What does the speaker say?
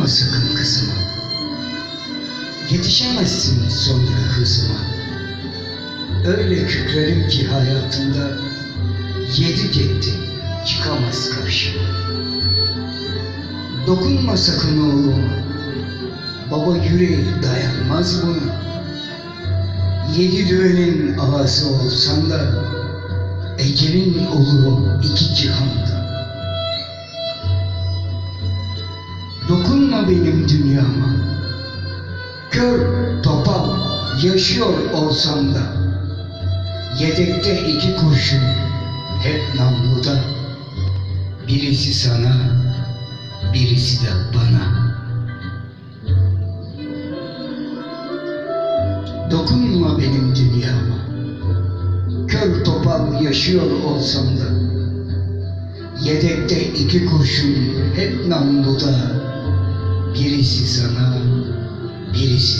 Dokunma sakın kızıma. Yetişemezsin sonra hızıma. Öyle kükrerim ki hayatımda yedi gitti çıkamaz karşıma. Dokunma sakın oğluma. Baba yüreği dayanmaz buna. Yedi düvenin ağası olsan da Ege'nin olurum iki cihanda. Benim dünyama. Kör, topal, yaşıyor olsam da Yedekte iki kurşun hep namluda. Birisi sana, birisi de bana. Dokunma benim dünyama. Kör topal yaşıyor olsam da Yedekte iki kurşun hep namluda Birisi sana, birisi de bana